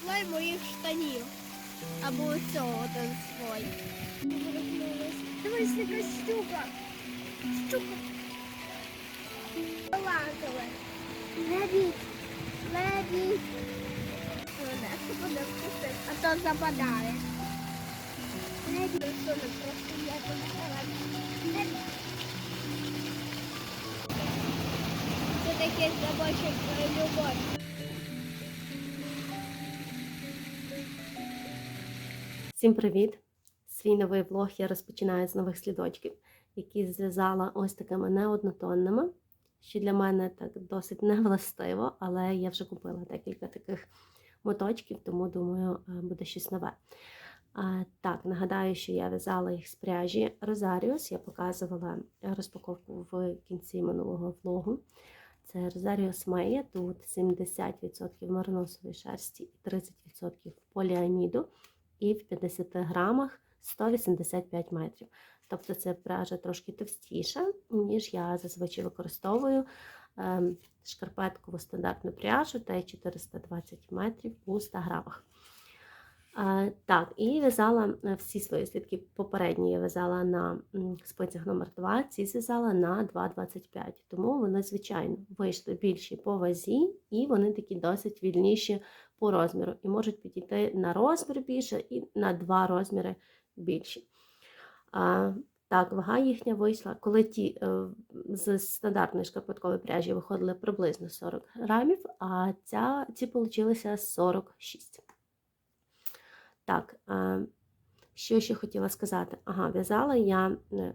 слой моїх штанів. Або оцього один слой. Дивись, яка щука. Щука. Лазове. Лебідь. Лебідь. А то западає. Лебідь. Просто я тут Це таке собаче любов. Всім привіт! Свій новий влог я розпочинаю з нових слідочків, які зв'язала ось такими неоднотонними, що для мене так досить невластиво, але я вже купила декілька таких моточків, тому думаю, е, буде щось нове. Так, нагадаю, що я в'язала їх з пряжі Розаріус. Я показувала розпаковку в кінці минулого влогу. Це Розаріус Мея, тут 70% марносової шерсті і 30% поліаміду і в 50 грамах 185 метрів. Тобто це пряжа трошки товстіша, ніж я зазвичай використовую ем, шкарпеткову стандартну пряжу та й 420 метрів у 100 грамах. Е, Так, і в'язала е, всі свої слідки попередні я в'язала на спицях номер 2 ці зв'язала на 2,25. Тому вони, звичайно, вийшли більші по вазі, і вони такі досить вільніші по розміру. І можуть підійти на розмір більше і на два розміри більші. А, так, вага їхня вийшла, коли ті е, з стандартної шкарпеткової пряжі виходили приблизно 40 грамів, а ця, ці получилися 46. Так, е, що ще хотіла сказати? Ага, в'язала я е,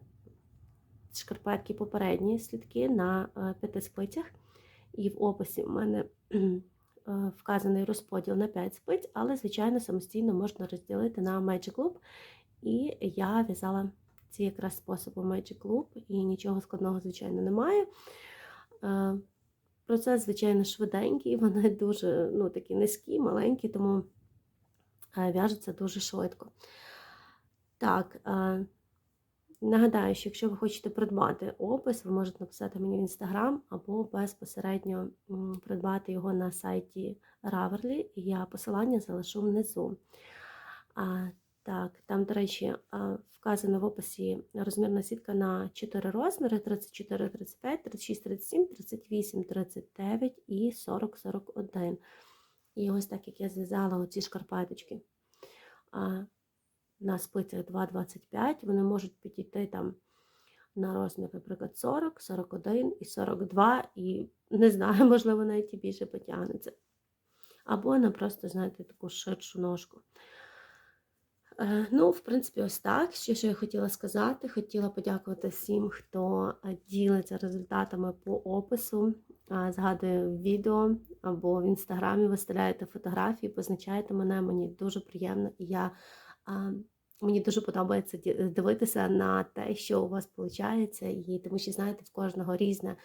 шкарпетки попередні слідки на е, п'яти спицях, і в описі в мене вказаний розподіл на 5 спиць, але, звичайно, самостійно можна розділити на Magic Loop. І я в'язала ці якраз способом Magic Loop, і нічого складного, звичайно, немає. Е, Процес, звичайно, швиденький, вони дуже ну, такі низькі, маленькі, тому е, в'яжуться дуже швидко. Так, е, нагадаю, що якщо ви хочете придбати опис, ви можете написати мені в інстаграм або безпосередньо придбати його на сайті Ravelry. Я посилання залишу внизу. А, так, там, до речі, вказано в описі розмірна сітка на 4 розміри: 34, 35, 36, 37, 38, 39 і 40, 41. І ось так, як я зв'язала оці шкарпеточки на спицях 2,25, вони можуть підійти там на розмір, наприклад, 40, 41 і 42, і не знаю, можливо, навіть і більше потягнеться. Або на просто, знаєте, таку ширшу ножку. Е, Ну, в принципі, ось так. Ще що я хотіла сказати, хотіла подякувати всім, хто е, ділиться результатами по опису, згадує відео або в інстаграмі виставляєте фотографії, позначаєте мене. Мені дуже приємно, і я мені дуже подобається дивитися на те, що у вас виходить, і тому що знаєте, в кожного різне.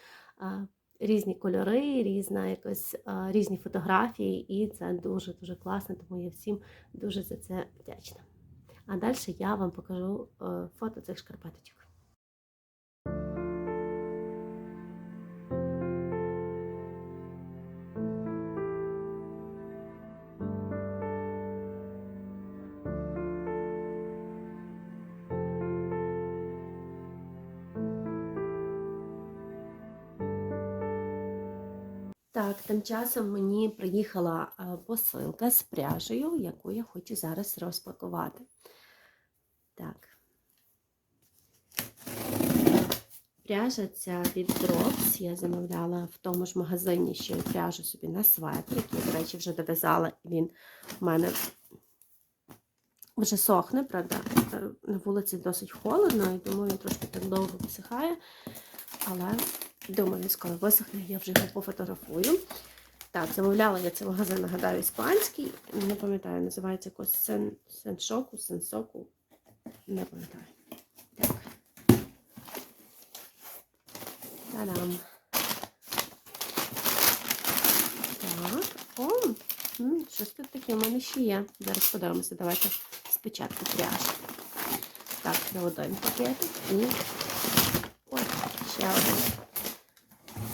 Різні кольори, різна якось різні фотографії, і це дуже дуже класно. Тому я всім дуже за це вдячна. А далі я вам покажу е, фото цих шкарпеточок. Так, тим часом мені приїхала е, посилка з пряжею, яку я хочу зараз розпакувати. Так. Пряжа ця від Drops я замовляла в тому ж магазині, я пряжу собі на светрик. Я, до речі, вже дов'язала, він в мене вже сохне, правда. е, На вулиці досить холодно, і тому він трошки так довго висихає. Але думаю, скоро висохне, я вже його пофотографую. Так, замовляла я цей магазин, нагадаю, іспанський. Не пам'ятаю, називається якось Сен, Сеншоку, Сенсоку. Не пам'ятаю. Так. Та-дам. Так. О, щось тут таке в мене ще є. Зараз подивимося. Давайте спочатку пряжу. Так, це один пакетик і. Ой, ще один.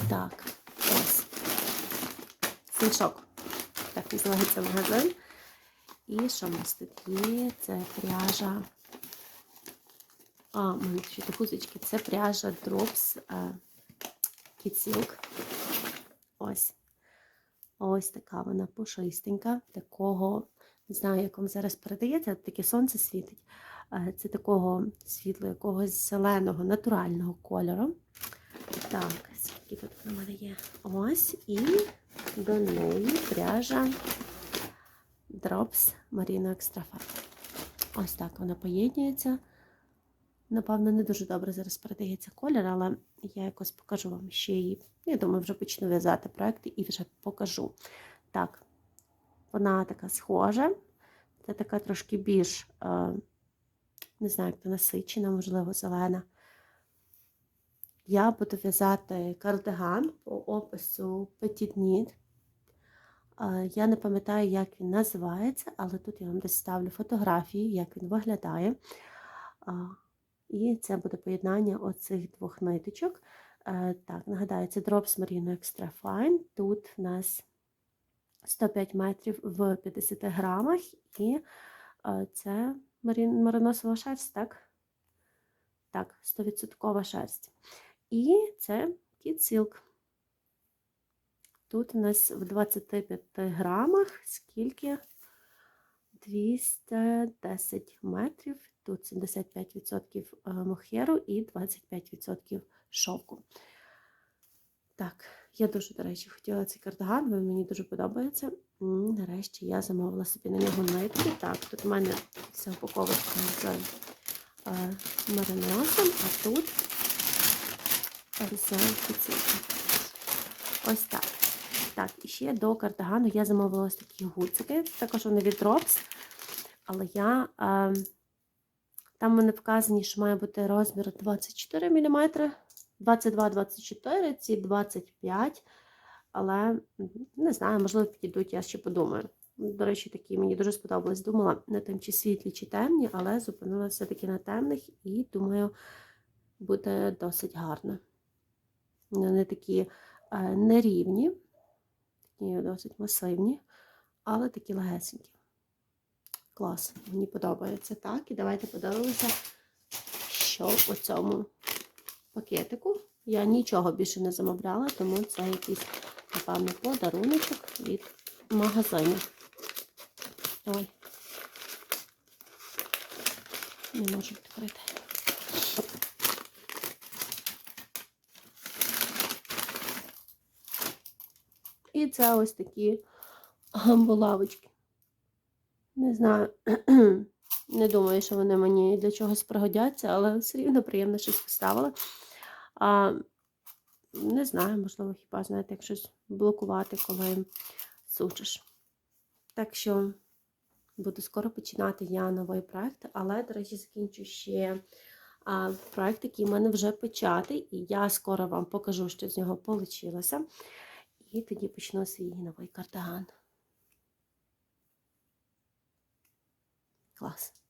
Так, ось. Сеншок. Так називається магазин. І що в нас тут є? Це пряжа. А, у мене ще тут гузочки. Це пряжа Drops е, Silk. Ось. Ось така вона пушистенька, такого, не знаю, як вам зараз передається, таке сонце світить. Е, Це такого світло, якогось зеленого, натурального кольору. Так, скільки тут в мене є? Ось, і до неї пряжа Drops Marino Extra Fine. Ось так вона поєднується. Напевно, не дуже добре зараз передається колір, але я якось покажу вам ще її. Я думаю, вже почну в'язати проекти і вже покажу. Так, вона така схожа. Це така трошки більш, е, не знаю, як то насичена, можливо, зелена. Я буду в'язати кардиган по опису Petit. Е, Я не пам'ятаю, як він називається, але тут я вам десь ставлю фотографії, як він виглядає. І це буде поєднання оцих двох ниточок. Е, Так, нагадаю, це Drops Merino Extra Fine. Тут в нас 105 метрів в 50 грамах, і е, це мариносова шерсть, так? Так, 100% шерсть. І це Silk. Тут у нас в 25 грамах скільки? 210 метрів. Тут 75% е, мохеру і 25% шовку. Так, я дуже, до речі, хотіла цей кардиган, він мені дуже подобається. Нарешті я замовила собі на нього нитки. Так, тут в мене вся упаковочка з е, мариносом, а тут з кицілком. Ось так. Так, і ще до кардигану я замовила ось такі гудзики. Також вони від Drops. Але я. Е, там в мене вказані, що має бути розмір 24 мм, 22-24, ці 25 але не знаю, можливо, підійдуть, я ще подумаю. До речі, такі мені дуже сподобалось. Думала на тим, чи світлі, чи темні, але зупинилася все-таки на темних і думаю, буде досить гарно. Вони такі е, нерівні, такі досить масивні, але такі легесенькі. Клас, мені подобається. Так, і давайте подивимося, що у цьому пакетику. Я нічого більше не замовляла, тому це якийсь, напевно, подаруночок від магазину. Ой. Не можу відкрити. І це ось такі булавочки. Не знаю, не думаю, що вони мені для чогось пригодяться, але все рівно приємно щось поставила. А, Не знаю, можливо, хіба, знаєте, як щось блокувати, коли сушиш. Так що буду скоро починати я новий проект, але, до речі, закінчу ще а, проект, який в мене вже початий, і я скоро вам покажу, що з нього вийшло. І тоді почну свій новий кардиган. Клас.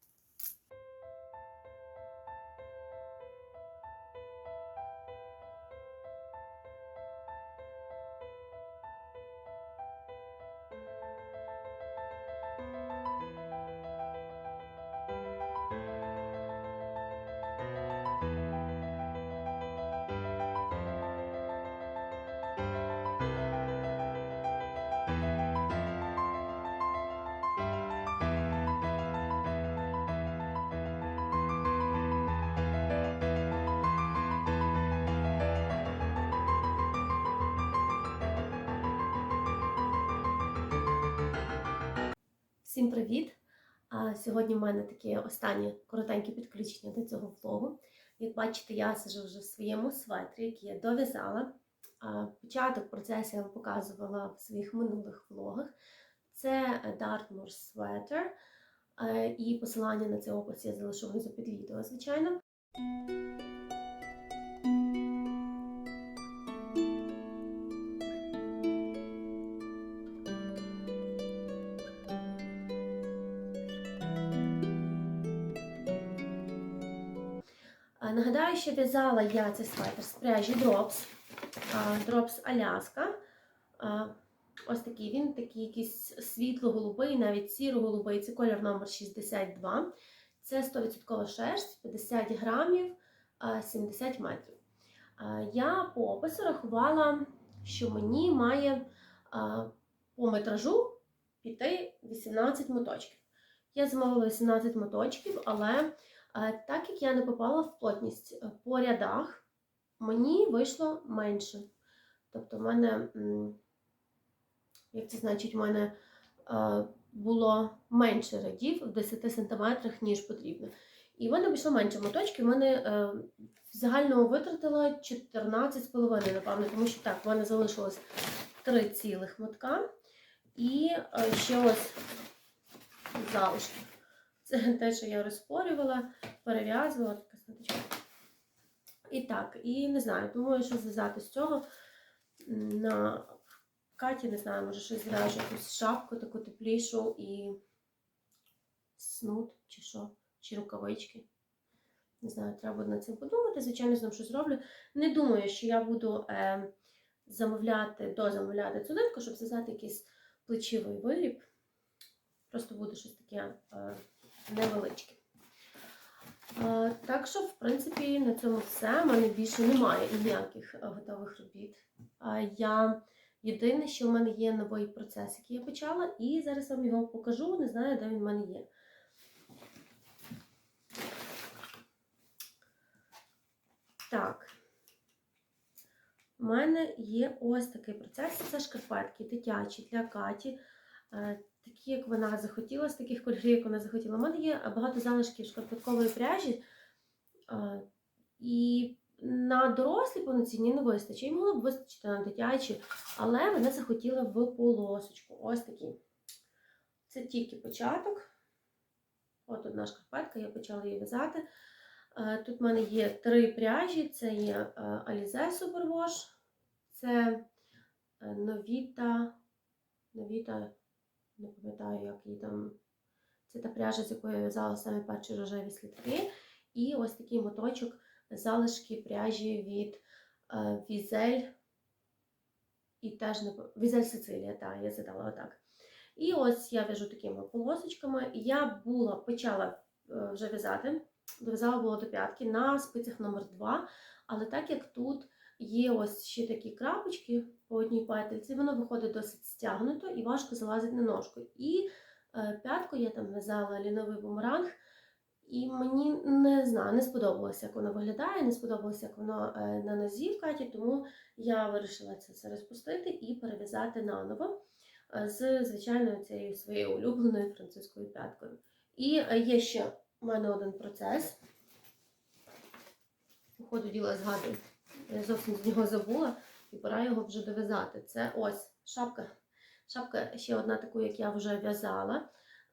Всім привіт! Сьогодні в мене таке останнє коротеньке підключення до цього влогу. Як бачите, я сижу вже в своєму светрі, який я дов'язала. Початок процесу я вам показувала в своїх минулих влогах. Це Dartmoor Sweater. Е, І посилання на цей опис я залишу внизу під відео, звичайно. Нагадаю, що в'язала я цей светр з пряжі Drops, Drops Аляска. Ось такий він, такий якийсь світло-голубий, навіть сіро-голубий. Це колір номер 62. Це 100% шерсть, 50 грамів, 70 метрів. Я по опису рахувала, що мені має по метражу піти 18 моточків. Я замовила 18 моточків, але так як я не попала в плотність е, по рядах, мені вийшло менше. Тобто, в мене, як це значить, в мене е, було менше рядів в 10 см, ніж потрібно. І в мене вийшло менше моточків. В мене е, в загальному витратила 14,5, напевно, тому що так, в мене залишилось 3 цілих мотка. І ще ось залишки. Це те, що я розпорювала, перев'язувала така знаточка. І так, і не знаю, думаю, що зв'язати з цього на Каті, не знаю, може щось зв'яжу, якусь шапку таку теплішу і снуд чи що, чи рукавички. Не знаю, треба буде над цим подумати. Звичайно, з ним щось зроблю. Не думаю, що я буду е, замовляти, дозамовляти цю нитку, щоб зв'язати якийсь плечовий виріб. Просто буде щось таке е, невеличке. Е, так що, в принципі, на цьому все. У мене більше немає ніяких е, готових робіт. Е, я єдине, що в мене є новий процес, який я почала, і зараз вам його покажу. Не знаю, де він в мене є. Так. У мене є ось такий процес. Це шкарпетки дитячі для Каті. Такі, як вона захотіла, з таких кольорів, як вона захотіла. У мене є багато залишків шкарпеткової пряжі. І на дорослі повноцінні не вистачить. І могло б вистачити на дитячі, але вона захотіла в полосочку. Ось такі. Це тільки початок. От одна шкарпетка, я почала її в'язати. Тут в мене є три пряжі: це є Alize Superwash, це е, Новіта, Новіта, не пам'ятаю, як її там. Це та пряжа, з якої я в'язала самі перші рожеві слідки. І ось такий моточок залишки пряжі від е, Візель. І теж не Візель Сицилія, так, я задала отак. І ось я в'яжу такими полосочками. Я була, почала е, вже в'язати, дов'язала було до п'ятки на спицях номер 2 але так як тут є ось ще такі крапочки по одній петельці, воно виходить досить стягнуто і важко залазить на ножку. І е, п'ятку я там в'язала ліновий бумеранг, і мені не знаю, не сподобалося, як воно виглядає, не сподобалося, як воно е, на нозі в Каті, тому я вирішила це все розпустити і перев'язати наново е, з звичайною цією своєю улюбленою французькою п'яткою. І є ще у мене один процес. По ходу діла згадую. Я зовсім з нього забула і пора його вже дов'язати. Це ось шапка. Шапка ще одна таку, як я вже в'язала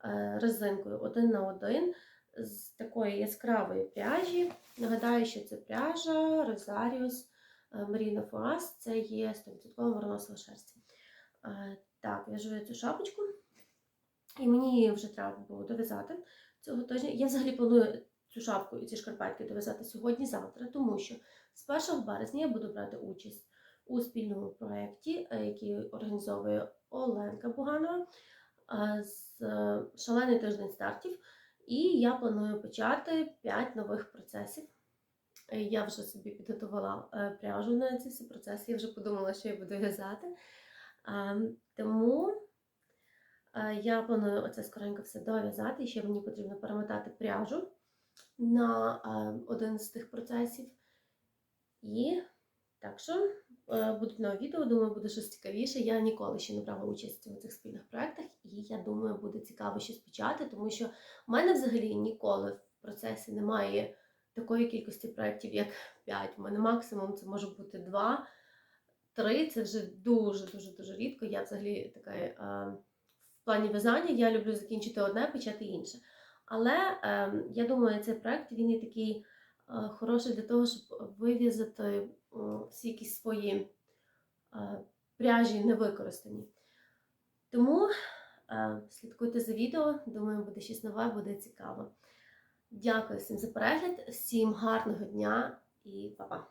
е, резинкою один на один з такої яскравої пряжі. Нагадаю, що це пряжа Rosarius е, Merino for Us. Це є 100% вороносова шерсть. Е, Так, в'яжу я цю шапочку. І мені її вже треба було дов'язати цього тижня. Я взагалі планую цю шапку і ці шкарпетки дов'язати сьогодні-завтра, тому що з 1 березня я буду брати участь у спільному проєкті, е, який організовує Оленка Буганова е, з е, шалений тиждень стартів. І я планую почати 5 нових процесів. Я вже собі підготувала пряжу на ці всі процеси, я вже подумала, що я буду в'язати. Тому я планую оце скоренько все дов'язати. Ще мені потрібно перемотати пряжу на е, один з тих процесів. І так що е, будуть нові відео, думаю, буде щось цікавіше. Я ніколи ще не брала участь у цих спільних проєктах, і я думаю, буде цікаво щось почати, тому що в мене взагалі ніколи в процесі немає такої кількості проєктів, як 5. У мене максимум це може бути 2, 3. Це вже дуже-дуже дуже рідко. Я взагалі така е, в плані в'язання я люблю закінчити одне, почати інше. Але е, я думаю, цей проєкт він є такий е, хороший для того, щоб вив'язати е, всі якісь свої е, пряжі невикористані. Тому е, слідкуйте за відео, думаю, буде щось нове, буде цікаво. Дякую всім за перегляд, всім гарного дня і па-па!